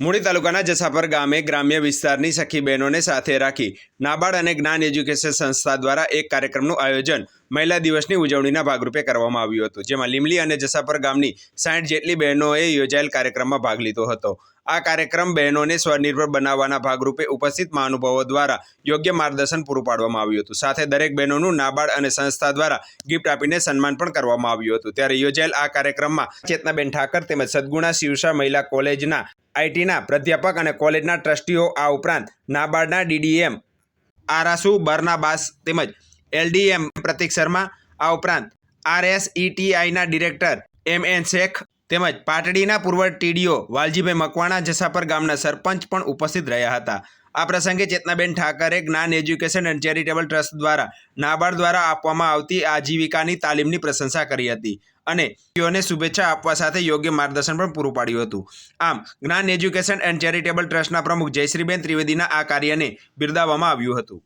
મૂળી તાલુકાના જસાપર ગામે ગ્રામ્ય વિસ્તારની સખી બહેનોને સાથે રાખી નાબાર્ડ અને જ્ઞાન એજ્યુકેશન સંસ્થા દ્વારા એક કાર્યક્રમનું આયોજન મહિલા દિવસની ઉજવણીના ભાગરૂપે કરવામાં આવ્યું હતું, જેમાં લીમલી અને જસાપર ગામની સાઠ જેટલી બહેનોએ યોજાયેલ કાર્યક્રમમાં ભાગ લીધો હતો. આ કાર્યક્રમ બહેનોને સ્વનિર્ભર બનાવવાના ભાગરૂપે ઉપસ્થિત મહાનુભાવો દ્વારા યોગ્ય માર્ગદર્શન પૂરું પાડવામાં આવ્યું હતું. સાથે દરેક બહેનોનું નાબાર્ડ અને સંસ્થા દ્વારા ગિફ્ટ આપીને સન્માન પણ કરવામાં આવ્યું હતું. ત્યારે યોજાયેલ આ કાર્યક્રમમાં ચેતનાબેન ઠાકર તેમજ સદગુણા શિવસા મહિલા કોલેજના આઈટીના પ્રાધ્યાપક અને કોલેજના ટ્રસ્ટીઓ આ ઉપરાંત નાબાર્ડના ડીડીએમ, આરાસુ બર્નાબાસ તેમજ એલડીએમ પ્રતિક શર્મા, આ ઉપરાંત આરએસઈટીઆઈના ડિરેક્ટર એમ એન શેખ તેમજ પાટડીના પૂર્વ ટીડીઓ વાલજીભાઈ મકવાણા જસાપર ગામના સરપંચ પણ ઉપસ્થિત રહ્યા હતા. આ પ્રસંગે ચેતનાબેન ઠાકરે જ્ઞાન એજ્યુકેશન એન્ડ ચેરિટેબલ ટ્રસ્ટ દ્વારા નાબાર્ડ દ્વારા આપવામાં આવતી આજીવિકાની તાલીમની પ્રશંસા કરી હતી અને તેઓને શુભેચ્છા આપવા સાથે યોગ્ય માર્ગદર્શન પણ પૂરું પાડ્યું હતું. આમ, જ્ઞાન એજ્યુકેશન એન્ડ ચેરિટેબલ ટ્રસ્ટના પ્રમુખ જયશ્રીબેન ત્રિવેદીના આ કાર્યને બિરદાવવામાં આવ્યું હતું.